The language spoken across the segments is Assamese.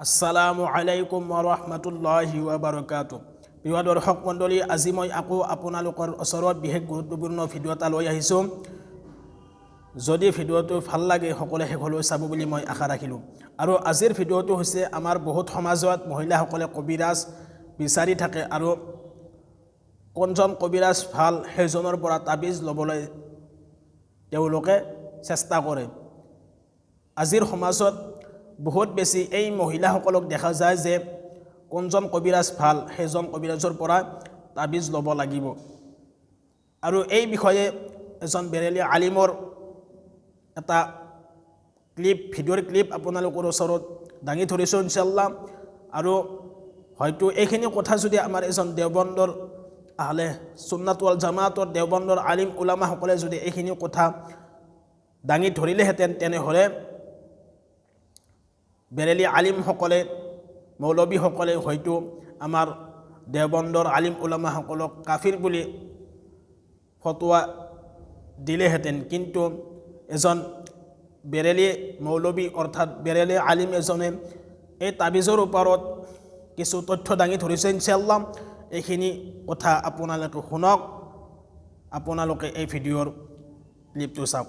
আসসালামু আলাইকুম ৰহমতুল্লাহি ৱাবাৰকাতু প্ৰিয় দৰ্শক মণ্ডলী আজি মই আকৌ আপোনালোকৰ ওচৰত বিশেষ গুৰুত্বপূৰ্ণ ভিডিঅ' এটা লৈ আহিছোঁ যদি ভিডিঅ'টো ভাল লাগে সকলোৱে শেষলৈ চাব বুলি মই আশা ৰাখিলোঁ আৰু আজিৰ ভিডিঅ'টো হৈছে আমাৰ বহুত সমাজত মহিলাসকলে কবিৰাজ বিচাৰি থাকে আৰু কোনজন কবিৰাজ ভাল সেইজনৰ পৰা তাবিজ ল'বলৈ তেওঁলোকে চেষ্টা কৰে আজিৰ সমাজত বহুত বেছি এই মহিলাসকলক দেখা যায় যে কোনজন কবিৰাজ ভাল সেইজন কবিৰাজৰ পৰা তাবিজ ল'ব লাগিব। আৰু এই বিষয়ে এজন বেৰেলী আলিমৰ এটা ক্লিপ ভিডিঅ'ৰ ক্লিপ আপোনালোকৰ ওচৰত দাঙি ধৰিছোঁ ইনশাল্লাহ আৰু হয়তো এইখিনি কথা যদি আমাৰ এজন দেওবন্দৰ আহলে চুন্নাতৱাল জামাতৰ দেওবন্দৰ আলিম ওলামাসকলে যদি এইখিনি কথা দাঙি ধৰিলেহেঁতেন তেনেহ'লে বেৰেলী আলিমসকলে মৌলবীসকলে হয়তো আমাৰ দেওবন্দৰ আলিম ওলামাসকলক কাফিৰ বুলি ফটোৱা দিলেহেঁতেন। কিন্তু এজন বেৰেলী মৌলবী অৰ্থাৎ বেৰেলী আলিম এজনে এই তাবিজৰ ওপৰত কিছু তথ্য দাঙি ধৰিছে। ইনশাল্লাহ এইখিনি কথা আপোনালোকে শুনক। আপোনালোকে এই ভিডিঅ'ৰ ক্লিপটো চাওক।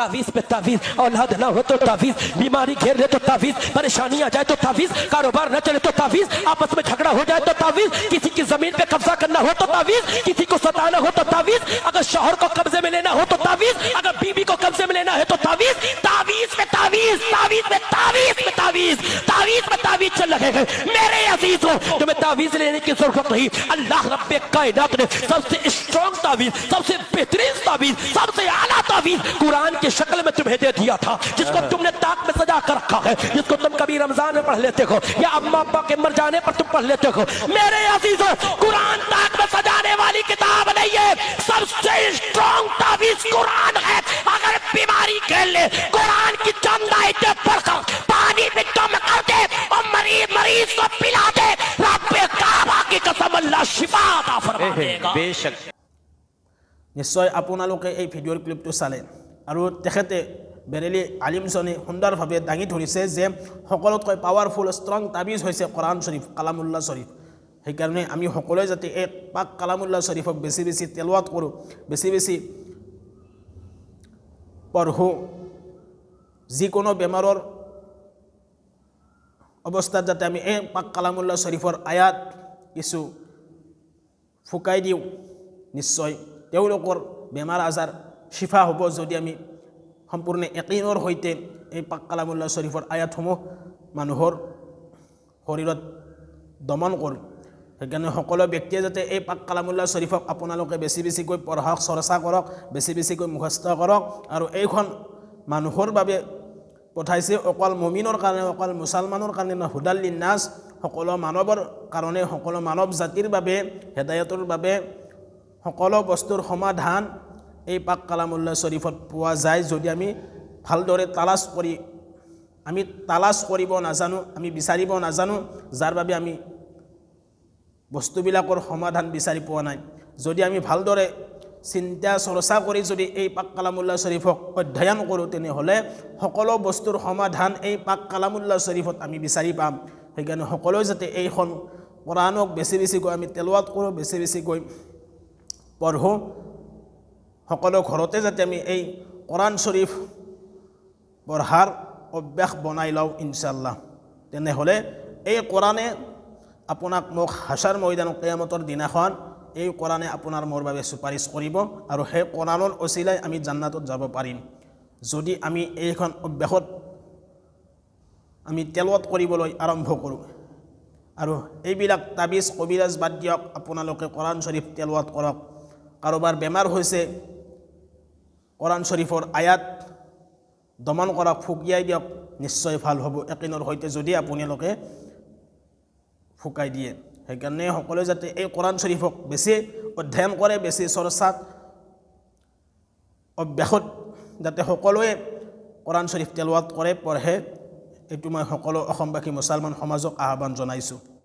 तावीज पे तावीज, औलाद ना हो तो तावीज, बीमारी घेर ले तो तावीज परेशानी आ जाए तो तावीज, कारोबार न चले तो तावीज, आपस में झगड़ा हो जाए तो तावीज, किसी की ज़मीन पे कब्जा करना हो तो तावीज, किसी को सताना हो तो तावीज, अगर शोहर को कब्जे में लेना हो तो तावीज, अगर बीबी को कब्जे में लेना है तो तावीज तावीज तावीज में तावीज में तावीज तावीज में तावीज चल रहे हैं। मेरे अज़ीज़ हो तुम्हें तावीज लेने की ज़रूरत नहीं, अल्लाह रब्बे कायनात ने सबसे स्ट्रॉन्ग तावीज, सबसे बेहतरीन तावीज, सबसे आला तावीज कुरान की शक्ल में तुम्हें दे दिया था, जिसको तुमने ताक में सजा कर रखा है, जिसको तुम कभी रमज़ान में पढ़ लेते हो, या अम्मा अब्बा के मर जाने पर तुम पढ़ लेते हो। मेरे अजीजों कुरान ताक में सजाने वाली किताब नहीं है, सबसे स्ट्रॉन्ग तावीज कुरान है। अगर बीमारी खेल ले বেশক নিশ্চয় আপোনালোকে এই ভিডিঅ'ৰ ক্লিপটো চালে। আৰু তেখেতে বেৰেলী আলিমজনে সুন্দৰভাৱে দাঙি ধৰিছে যে সকলোতকৈ পাৱাৰফুল ষ্ট্ৰং তাবিজ হৈছে কোৰাণ শ্বৰীফ কালামুল্লা শ্বৰীফ সেইকাৰণে আমি সকলোৱে যাতে এই পাক কালামুল্লা শ্বৰীফক বেছি বেছি তেলোৱাত কৰোঁ বেছি বেছি পঢ়োঁ। যিকোনো বেমাৰৰ অৱস্থাত যাতে আমি এই পাক কালামুল্লা শ্বৰীফৰ আয়াত কিছু ফুকাই দিওঁ নিশ্চয় তেওঁলোকৰ বেমাৰ আজাৰ চিফা হ'ব যদি আমি সম্পূৰ্ণ একিনৰ সৈতে এই পাক কালামুল্লা শ্বৰীফৰ আয়াতসমূহ মানুহৰ শৰীৰত দমন কৰোঁ সেইকাৰণে সকলো ব্যক্তিয়ে যাতে এই পাক কালামুল্লা শ্বৰীফক আপোনালোকে বেছি বেছিকৈ পঢ়ক চৰ্চা কৰক বেছি বেছিকৈ মুখস্থ কৰক আৰু এইখন মানুহৰ বাবে পঠাইছে অকল মমিনৰ কাৰণে অকল মুছলমানৰ কাৰণে নহয় নাচ সকলো মানৱৰ কাৰণে সকলো মানৱ জাতিৰ বাবে হেদায়তৰ বাবে সকলো বস্তুৰ সমাধান এই পাক কালামুল্লা শ্বৰীফত পোৱা যায়। যদি আমি ভালদৰে তালাচ কৰি আমি তালাচ কৰিব নাজানো আমি বিচাৰিব নাজানো যাৰ বাবে আমি বস্তুবিলাকৰ সমাধান বিচাৰি পোৱা নাই। যদি আমি ভালদৰে চিন্তা চৰ্চা কৰি যদি এই পাক কালামুল্লা শ্বৰীফক অধ্যয়ন কৰোঁ তেনেহ'লে সকলো বস্তুৰ সমাধান এই পাক কালামুল্লা শ্বৰীফত আমি বিচাৰি পাম। সেইকাৰণে সকলোৱে যাতে এইখন কোৰাণক বেছি বেছিকৈ আমি তেলোৱাত কৰোঁ, বেছি বেছিকৈ পঢ়োঁ। সকলো ঘৰতে যাতে আমি এই কোৰাণ শ্বৰীফ পঢ়াৰ অভ্যাস বনাই লওঁ ইনশাল্লাহ তেনেহ'লে এই কোৰাণে আপোনাক মোক হাছাৰ মৈদান কেয়ামতৰ দিনাখন এই কোৰাণে আপোনাৰ মোৰ বাবে চুপাৰিচ কৰিব আৰু সেই কোৰাণৰ অচিলাই আমি জান্নাতত যাব পাৰিম। যদি আমি এইখন অভ্যাসত আমি তেলত কৰিবলৈ আৰম্ভ কৰোঁ। আৰু এইবিলাক তাবিজ, কবিৰাজ বাদ দিয়ক, আপোনালোকে কোৰাণ শ্বৰীফ তেলোৱাত কৰক। কাৰোবাৰ বেমাৰ হৈছে কোৰাণ শ্বৰীফৰ আয়াত দমন কৰক, ফুকিয়াই দিয়ক, নিশ্চয় ভালো হ'ব। একিনৰ সৈতে যদি আপোনালোকে ফুকাই দিয়ে। সেইকাৰণে সকলোৱে যাতে এই কোৰাণ শ্বৰীফক বেছি অধ্যয়ন কৰে, বেছি চৰ্চাত অভ্যাসত যাতে সকলোৱে কোৰাণ শ্বৰীফ তেলোৱাত কৰে, পঢ়ে। এইটো মই সকলো অসমবাসী মুছলমান সমাজক আহ্বান জনাইছোঁ।